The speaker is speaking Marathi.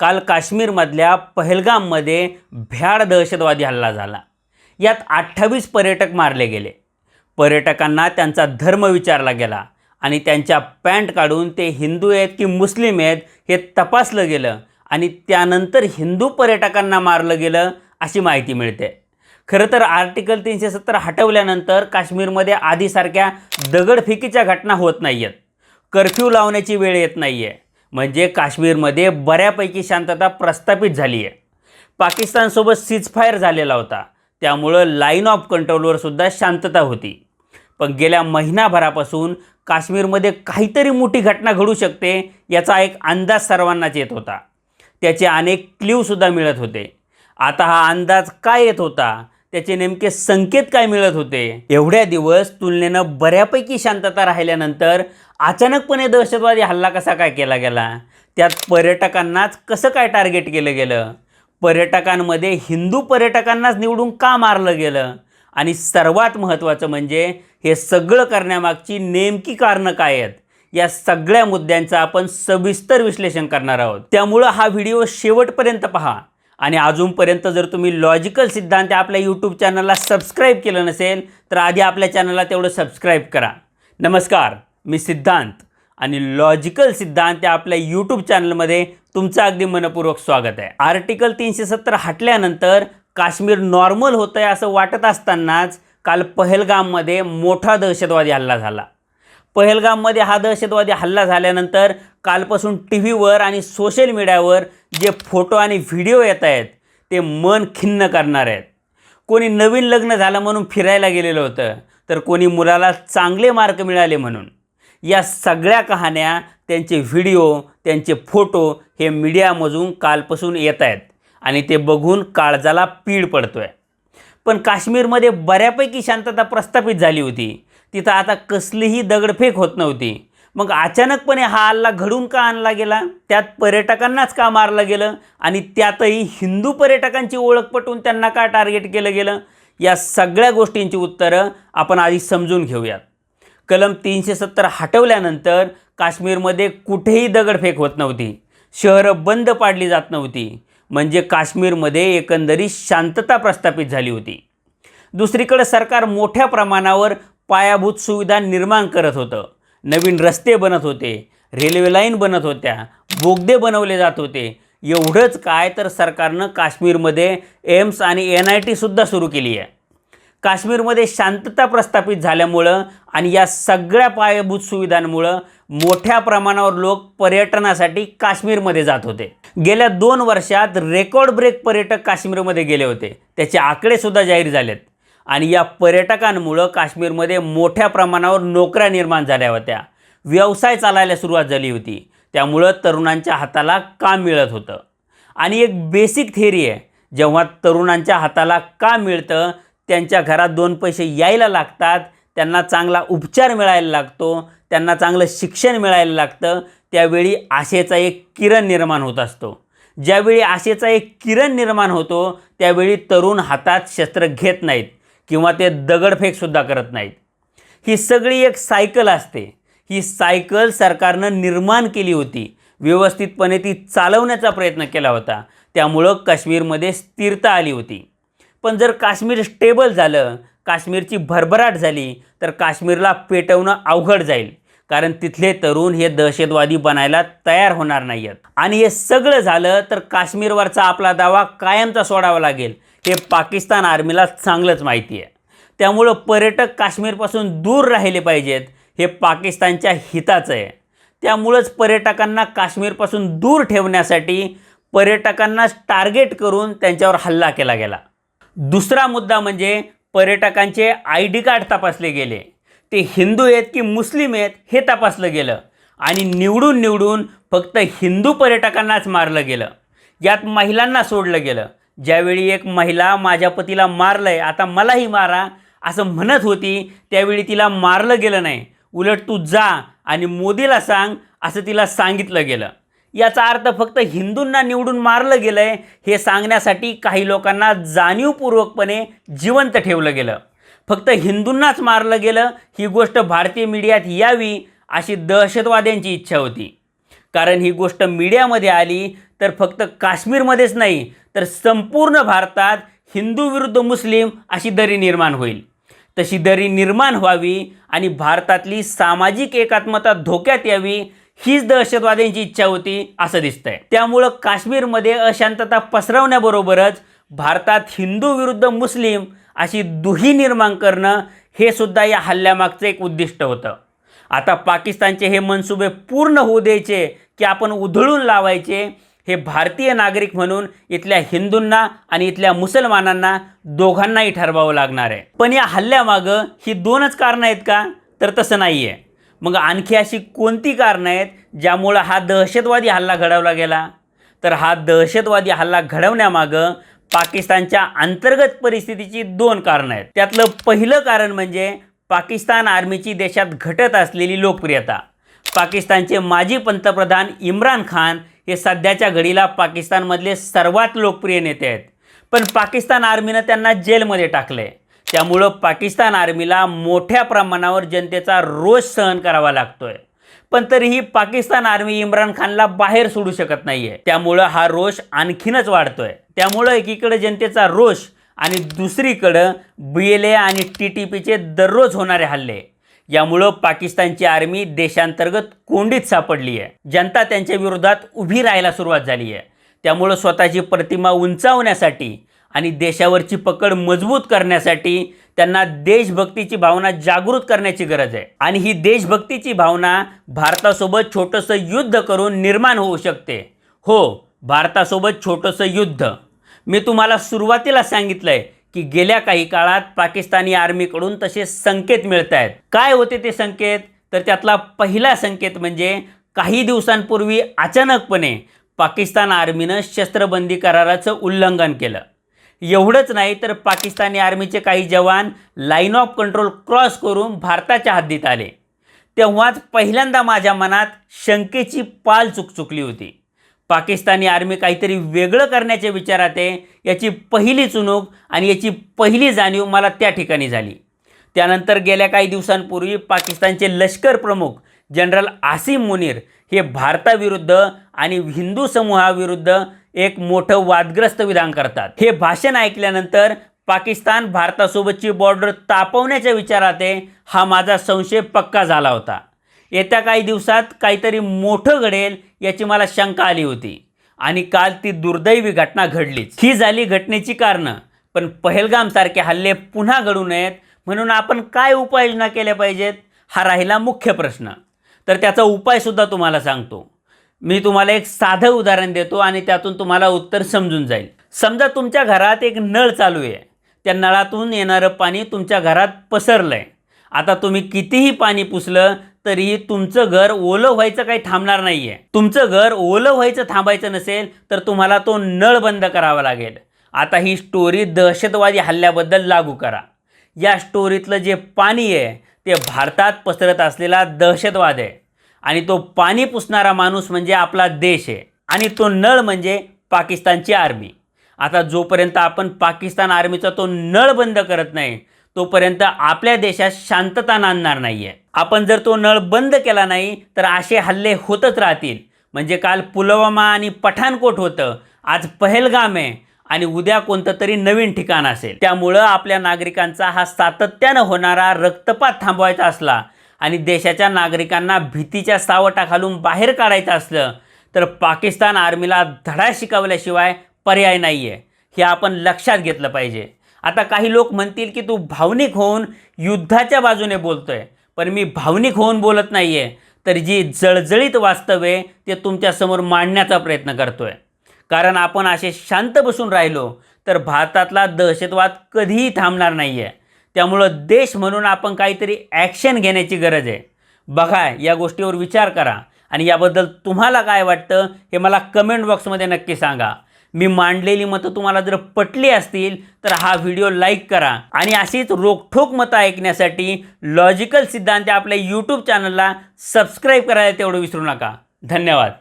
काल काश्मीरमधल्या पहलगाममध्ये भ्याड दहशतवादी हल्ला झाला. यात अठ्ठावीस पर्यटक मारले गेले. पर्यटकांना त्यांचा धर्म विचारला गेला आणि त्यांच्या पॅन्ट काढून ते हिंदू आहेत की मुस्लिम आहेत हे तपासलं गेलं आणि त्यानंतर हिंदू पर्यटकांना मारलं गेलं अशी माहिती मिळते. खरं तर आर्टिकल तीनशे सत्तर हटवल्यानंतर काश्मीरमध्ये आधीसारख्या दगडफेकीच्या घटना होत नाही आहेत कर्फ्यू लावण्याची वेळ येत नाही आहे म्हणजे काश्मीरमध्ये बऱ्यापैकी शांतता प्रस्थापित झाली आहे पाकिस्तानसोबत सीजफायर झालेला होता. त्यामुळं लाईन ऑफ कंट्रोलवर सुद्धा शांतता होती. पण गेल्या महिनाभरापासून काश्मीरमध्ये काहीतरी मोठी घटना घडू शकते याचा एक अंदाज सर्वांनाच येत होता. त्याचे अनेक क्ल्यूसुद्धा मिळत होते. आता हा अंदाज काय येत होता? त्याचे नेमके संकेत काय मिळत होते? एवढ्या दिवस तुलनेनं बऱ्यापैकी शांतता राहिल्यानंतर अचानकपणे दहशतवादी हल्ला कसा काय केला गेला? त्यात पर्यटकांनाच कसं काय टार्गेट केलं गेलं? पर्यटकांमध्ये हिंदू पर्यटकांनाच निवडून का मारलं गेलं? आणि सर्वात महत्त्वाचं म्हणजे हे सगळं करण्यामागची नेमकी कारणं काय आहेत? या सगळ्या मुद्द्यांचं आपण सविस्तर विश्लेषण करणार आहोत. त्यामुळं हा व्हिडिओ शेवटपर्यंत पहा. आणि अजूनपर्यंत जर तुम्ही लॉजिकल सिद्धांत आपल्या यूट्यूब चॅनलला सबस्क्राईब केलं नसेल तर आधी आपल्या चॅनलला तेवढं सबस्क्राईब करा. नमस्कार मी सिद्धांत आणि लॉजिकल सिद्धांत या आपल्या यूट्यूब चॅनलमध्ये तुमचं अगदी मनपूर्वक स्वागत आहे. आर्टिकल तीनशे सत्तर हटल्यानंतर काश्मीर नॉर्मल होतं आहे असं वाटत असतानाच काल पहलगाममध्ये मोठा दहशतवादी हल्ला झाला. पहलगाममध्ये हा दहशतवादी हल्ला झाल्यानंतर कालपासून टी व्हीवर आणि सोशल मीडियावर जे फोटो आणि व्हिडिओ येत आहेत ते मन खिन्न करणार आहेत. कोणी नवीन लग्न झालं म्हणून फिरायला गेलेलं होतं तर कोणी मुलाला चांगले मार्क मिळाले म्हणून. या सगळ्या कहाण्या त्यांचे व्हिडिओ त्यांचे फोटो हे मीडियामधून कालपासून येत आहेत आणि ते बघून काळजाला पीड पडतो आहे पण काश्मीरमध्ये बऱ्यापैकी शांतता प्रस्थापित झाली होती. तिथं आता कसलीही दगडफेक होत नव्हती. मग अचानकपणे हा हल्ला घडून का आणला गेला? त्यात पर्यटकांनाच का मारलं गेलं? आणि त्यातही हिंदू पर्यटकांची ओळख पटवून त्यांना का टार्गेट केलं गेलं? या सगळ्या गोष्टींची उत्तरं आपण आधी समजून घेऊयात. कलम तीनशे सत्तर हटवल्यानंतर काश्मीरमध्ये कुठेही दगडफेक होत नव्हती. शहरं बंद पाडली जात नव्हती. म्हणजे काश्मीरमध्ये एकंदरीत शांतता प्रस्थापित झाली होती. दुसरीकडे सरकार मोठ्या प्रमाणावर पायाभूत सुविधा निर्माण करत होतं. नवीन रस्ते बनत होते रेल्वे लाईन बनत होत्या बोगदे बनवले जात होते. एवढंच काय तर सरकारनं काश्मीरमध्ये एम्स आणि एन आय टीसुद्धा सुरू केली आहे. काश्मीरमध्ये शांतता प्रस्थापित झाल्यामुळं आणि या सगळ्या पायाभूत सुविधांमुळं मोठ्या प्रमाणावर लोक पर्यटनासाठी काश्मीरमध्ये जात होते. गेल्या दोन वर्षात रेकॉर्ड ब्रेक पर्यटक काश्मीरमध्ये गेले होते. त्याचे आकडेसुद्धा जाहीर झालेत. आणि या पर्यटकांमुळं काश्मीरमध्ये मोठ्या प्रमाणावर नोकऱ्या निर्माण झाल्या होत्या. व्यवसाय चालायला सुरुवात झाली होती. त्यामुळं तरुणांच्या हाताला काम मिळत होतं. आणि एक बेसिक थेरी आहे. जेव्हा तरुणांच्या हाताला काम मिळतं त्यांच्या घरात दोन पैसे यायला लागतात त्यांना चांगला उपचार मिळायला लागतो त्यांना चांगलं शिक्षण मिळायला लागतं त्यावेळी आशेचा एक किरण निर्माण होत असतो. ज्यावेळी आशेचा एक किरण निर्माण होतो त्यावेळी तरुण हातात शस्त्र घेत नाहीत. किंवा ते दगडफेकसुद्धा करत नाहीत. ही सगळी एक सायकल असते. ही सायकल सरकारनं निर्माण केली होती. व्यवस्थितपणे ती चालवण्याचा प्रयत्न केला होता. त्यामुळं काश्मीरमध्ये स्थिरता आली होती. पण जर काश्मीर स्टेबल झालं काश्मीरची भरभराट झाली तर काश्मीरला पेटवणं अवघड जाईल. कारण तिथले तरुण हे दहशतवादी बनायला तयार होणार नाही आहेत आणि हे सगळं झालं तर काश्मीरवरचा आपला दावा कायमचा सोडावा लागेल. हे पाकिस्तान आर्मीला चांगलंच माहिती आहे. त्यामुळं पर्यटक काश्मीरपासून दूर राहिले पाहिजेत हे पाकिस्तानच्या हिताचं आहे. त्यामुळंच पर्यटकांना काश्मीरपासून दूर ठेवण्यासाठी पर्यटकांनाच टार्गेट करून त्यांच्यावर हल्ला केला गेला. दुसरा मुद्दा म्हणजे पर्यटकांचे आय डी कार्ड तपासले गेले. ते हिंदू आहेत की मुस्लिम आहेत हे तपासलं गेलं. आणि निवडून निवडून फक्त हिंदू पर्यटकांनाच मारलं गेलं. यात महिलांना सोडलं गेलं. ज्यावेळी एक महिला माझ्या पतीला मारलं आहे आता मलाही मारा असं म्हणत होती त्यावेळी तिला मारलं गेलं नाही. उलट तू जा आणि मोदीला सांग असं तिला सांगितलं गेलं. याचा अर्थ फक्त हिंदूंना निवडून मारलं गेलं आहे हे सांगण्यासाठी काही लोकांना जाणीवपूर्वकपणे जिवंत ठेवलं गेलं. फक्त हिंदूंनाच मारलं गेलं ही गोष्ट भारतीय मीडियात यावी अशी दहशतवाद्यांची इच्छा होती. कारण ही गोष्ट मीडियामध्ये आली तर फक्त काश्मीरमध्येच नाही तर संपूर्ण भारतात हिंदू विरुद्ध मुस्लिम अशी दरी निर्माण होईल. तशी दरी निर्माण व्हावी आणि भारतातली सामाजिक एकात्मता धोक्यात यावी हीच दहशतवाद्यांची इच्छा होती असं दिसतंय. त्यामुळं काश्मीरमध्ये अशांतता पसरवण्याबरोबरच भारतात हिंदू विरुद्ध मुस्लिम अशी दुही निर्माण करणं हे सुद्धा या हल्ल्यामागचं एक उद्दिष्ट होतं. आता पाकिस्तानचे हे मनसुबे पूर्ण होऊ द्यायचे की आपण उधळून लावायचे हे भारतीय नागरिक म्हणून इथल्या हिंदूंना आणि इथल्या मुसलमानांना दोघांनाही ठरवावं लागणार आहे. पण या हल्ल्यामागं ही दोनच कारणं आहेत का? तर तसं नाही आहे मग आणखी अशी कोणती कारणं आहेत ज्यामुळं हा दहशतवादी हल्ला घडवला गेला? तर हा दहशतवादी हल्ला घडवण्यामागं पाकिस्तानच्या अंतर्गत परिस्थितीची दोन कारणं आहेत. त्यातलं पहिलं कारण म्हणजे पाकिस्तान आर्मीची देशात घटत असलेली लोकप्रियता. पाकिस्तानचे माजी पंतप्रधान इम्रान खान हे सध्याच्या घडीला पाकिस्तानमधले सर्वात लोकप्रिय नेते आहेत. पण पाकिस्तान आर्मीनं त्यांना जेलमध्ये टाकलंय. त्यामुळं पाकिस्तान आर्मीला मोठ्या प्रमाणावर जनतेचा रोष सहन करावा लागतोय. पण तरीही पाकिस्तान आर्मी इम्रान खानला बाहेर सोडू शकत नाहीये. त्यामुळं हा रोष आणखीनच वाढतोय. त्यामुळं एकीकडे जनतेचा रोष आणि दुसरीकडं बी एल ए आणि टी टी पीचे दररोज होणारे हल्ले. यामुळं पाकिस्तानची आर्मी देशांतर्गत कोंडीत सापडली आहे. जनता त्यांच्या विरोधात उभी राहायला सुरुवात झाली आहे. त्यामुळं स्वतःची प्रतिमा उंचावण्यासाठी आणि देशावरची पकड मजबूत करण्यासाठी त्यांना देशभक्तीची भावना जागृत करण्याची गरज आहे. आणि ही देशभक्तीची भावना भारतासोबत छोटंसं युद्ध करून निर्माण होऊ शकते. हो भारतासोबत छोटंसं युद्ध. मी तुम्हाला सुरुवातीला सांगितलंय की गेल्या काही काळात पाकिस्तानी आर्मीकडून तसे संकेत मिळत आहेत काय होते ते संकेत? तर त्यातला पहिला संकेत म्हणजे काही दिवसांपूर्वी अचानकपणे पाकिस्तान आर्मीनं शस्त्रबंदी कराराचं उल्लंघन केलं. एवढंच नाही तर पाकिस्तानी आर्मीचे काही जवान लाईन ऑफ कंट्रोल क्रॉस करून भारताच्या हद्दीत आले. तेव्हाच पहिल्यांदा माझ्या मनात शंकेची पाल चुकचुकली होती. पाकिस्तानी आर्मी काहीतरी वेगळं करण्याच्या विचारात आहे याची पहिली चुनूक आणि याची पहिली जाणीव मला त्या ठिकाणी झाली. त्यानंतर गेल्या काही दिवसांपूर्वी पाकिस्तानचे लष्कर प्रमुख जनरल आसिम मुनीर हे भारताविरुद्ध आणि हिंदू समूहाविरुद्ध एक मोठं वादग्रस्त विधान करतात. हे भाषण ऐकल्यानंतर पाकिस्तान भारतासोबतची बॉर्डर तापवण्याच्या विचारात आहे हा माझा संशय पक्का झाला होता. येत्या काही दिवसात काहीतरी मोठं घडेल याची मला शंका आली होती. आणि काल ती दुर्दैवी घटना घडलीच. ही झाली घटनेची कारणं. पण पहलगामसारखे हल्ले पुन्हा घडू नयेत म्हणून आपण काय उपाययोजना केल्या पाहिजेत हा राहिला मुख्य प्रश्न. तर त्याचा उपायसुद्धा तुम्हाला सांगतो. मी तुम्हाला एक साधं उदाहरण देतो आणि त्यातून तुम्हाला उत्तर समजून जाईल. समजा तुमच्या घरात एक नळ चालू आहे. त्या नळातून येणारं पाणी तुमच्या घरात पसरलं आहे आता तुम्ही कितीही पाणी पुसलं तरीही तुमचं घर ओलं व्हायचं काही थांबणार नाही आहे तुमचं घर ओलं व्हायचं थांबायचं नसेल तर तुम्हाला तो नळ बंद करावा लागेल. आता ही स्टोरी दहशतवादी हल्ल्याबद्दल लागू करा. या स्टोरीतलं जे पाणी आहे ते भारतात पसरत असलेला दहशतवाद आहे. आणि तो पाणी पुसणारा माणूस म्हणजे आपला देश आहे. आणि तो नळ म्हणजे पाकिस्तानची आर्मी आता जोपर्यंत आपण पाकिस्तान आर्मीचा तो नळ बंद करत नाही तोपर्यंत आपल्या देशात शांतता नांदणार नाही आहे आपण जर तो नळ बंद केला नाही तर असे हल्ले होतच राहतील. म्हणजे काल पुलवामा आणि पठाणकोट होतं. आज पहलगाम आहे आणि उद्या कोणतं तरी नवीन ठिकाण असेल. त्यामुळं आपल्या नागरिकांचा हा सातत्यानं होणारा रक्तपात थांबवायचा असला आणि देशाच्या नागरिकांना भीतीच्या सावटाखालून बाहेर काढायचं असलं तर पाकिस्तान आर्मीला धडा शिकवल्याशिवाय पर्याय नाही आहे हे आपण लक्षात घेतलं पाहिजे. आता काही लोक म्हणतील की तू भावनिक होऊन युद्धाच्या बाजूने बोलतोय. पण मी भावनिक होऊन बोलत नाही आहे तर जी जळजळीत वास्तव आहे ते तुमच्यासमोर मांडण्याचा प्रयत्न करतोय. कारण आपण असे शांत बसून राहिलो तर भारतातला दहशतवाद कधीही थांबणार नाही आहे त्यामुळं देश म्हणून आपण काहीतरी ॲक्शन घेण्याची गरज आहे. बघा या गोष्टीवर विचार करा आणि याबद्दल तुम्हाला काय वाटतं हे मला कमेंट बॉक्समध्ये नक्की सांगा. मी मांडलेली मतं तुम्हाला जर पटली असतील तर हा व्हिडिओ लाईक करा. आणि अशीच रोखठोक मतं ऐकण्यासाठी लॉजिकल सिद्धांत आपल्या यूट्यूब चॅनलला सबस्क्राईब करायला तेवढं विसरू नका. धन्यवाद.